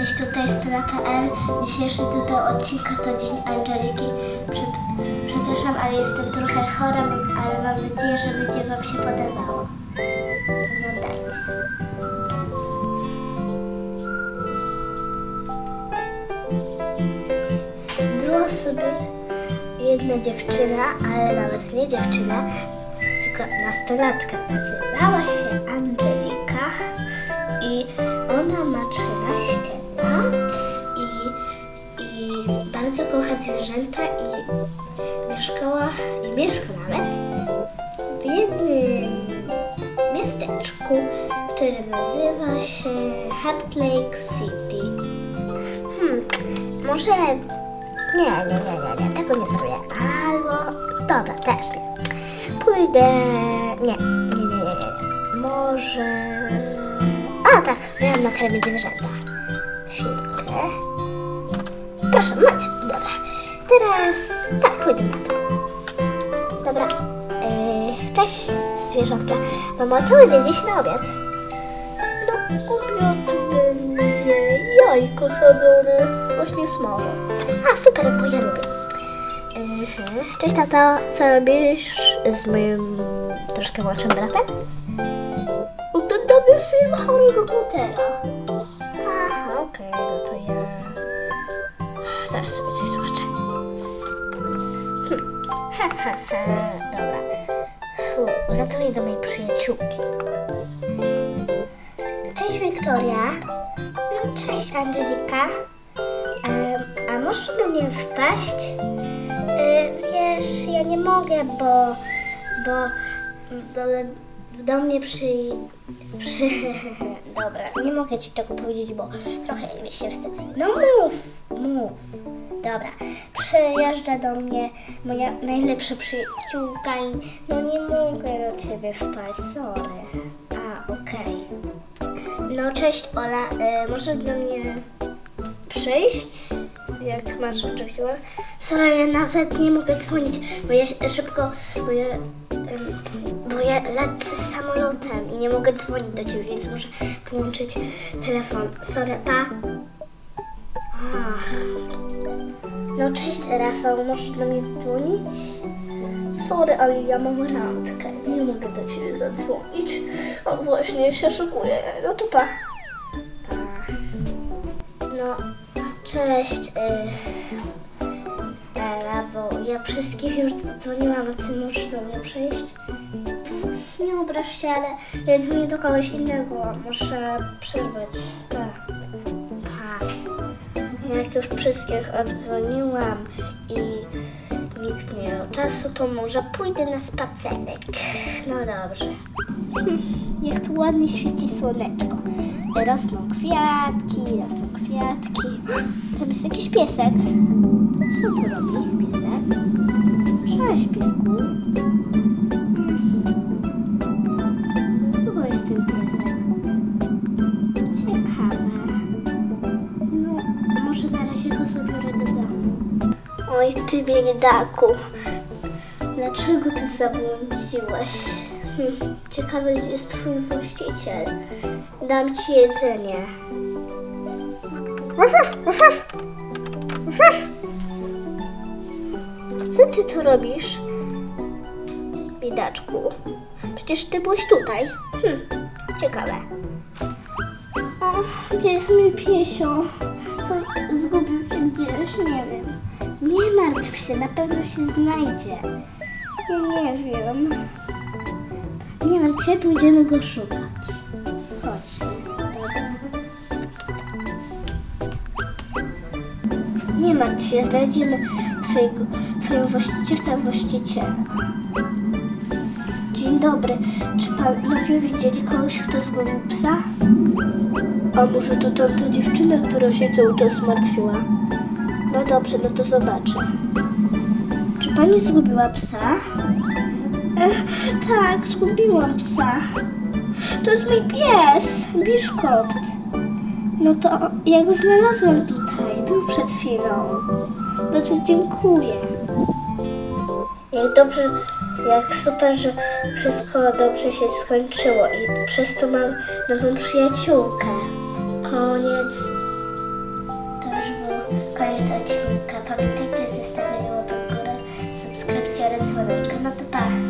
Cześć, tutaj strona.pl. Dzisiejszy tytuł odcinka to Dzień Angeliki. Prze przepraszam, ale jestem trochę chora, ale mam nadzieję, że będzie Wam się podobało. Oglądajcie. Była sobie jedna dziewczyna, ale nawet nie dziewczyna, tylko nastolatka. Nazywała się Angelika i ona ma 13 zwierzęta i mieszkała, i mieszka nawet w jednym miasteczku, które nazywa się Heart Lake City. Hmm, może nie, nie, nie, nie, nie, tego nie zrobię. Albo, dobra, też nie. Pójdę, nie, nie, nie, nie, nie. Może, a tak, miałam nakarmić zwierzęta. Chwilkę. Proszę, macie, dobra. Teraz, tak, pójdę na to. Dobra, yy, cześć zwierzątka. Mamo, co będzie dziś na obiad? No, obiad będzie jajko sadzone, właśnie smażę. A, super, bo ja lubię. Mhm. Cześć tato, co robisz z moim troszkę młodszym bratem? Oglądamy film Harry'ego Pottera. Aha, okej, no to ja... Zaraz sobie coś zobaczę. Dobra. Zadzwonię do mojej przyjaciółki. Cześć Wiktoria. No cześć Angelika. A możesz do mnie wpaść? Y, wiesz, ja nie mogę, bo, bo, bo do mnie przy, przy... Dobra, nie mogę ci tego powiedzieć, bo trochę mi się wstydzę. No mów, mów. Dobra, przyjeżdża do mnie moja najlepsza przyjaciółka i no nie mogę do ciebie wpaść, sorry. A, okej. No cześć Ola, y, możesz do mnie przyjść? Jak masz oczywiście. Sorry, ja nawet nie mogę dzwonić, bo ja szybko, bo ja, bo ja lecę samolotem i nie mogę dzwonić do ciebie, więc muszę wyłączyć telefon. Sorry, pa. Ach. No cześć Rafał, możesz do mnie zadzwonić? Sorry, ale ja mam randkę. Nie mogę do ciebie zadzwonić. O właśnie się szykuję. No to pa. Pa. No, cześć. y, Ela, bo ja wszystkich już dzwoniłam, a ty możesz do mnie przyjść? Nie obraź się, ale dzwonię do kogoś innego. Muszę przerwać. Pa. Jak już wszystkich oddzwoniłam i nikt nie miał czasu, to może pójdę na spacerek. No dobrze. Hm, Jak tu ładnie świeci słoneczko. Rosną kwiatki, rosną kwiatki. Tam jest jakiś piesek. Co Oj, ty biedaku. Dlaczego ty zabłądziłeś? Hm, ciekawe, gdzie jest twój właściciel. Dam ci jedzenie. Co ty tu robisz? Biedaczku. Przecież ty byłeś tutaj. Hm, ciekawe. Gdzie jest mój piesio? Zgubił się gdzieś? Nie wiem. Nie martw się, na pewno się znajdzie. Ja nie wiem. Nie martw się, pójdziemy go szukać. Chodź. Nie martw się, znajdziemy twojego, twoją właścicielkę, właściciela. Dzień dobry. Czy panowie widzieli kogoś, kto zgubił psa? A może to tamta dziewczyna, która się cały czas martwiła? No dobrze, no to zobaczę. Czy pani zgubiła psa? Ech, tak, zgubiłam psa. To jest mój pies, Biszkopt. No to ja go znalazłam tutaj, był przed chwilą. Bardzo dziękuję. Jak dobrze, jak super, że wszystko dobrze się skończyło i przez to mam nową przyjaciółkę. Koniec z odcinka. Pamiętajcie, w górę, oraz dzwoneczka. No to pa!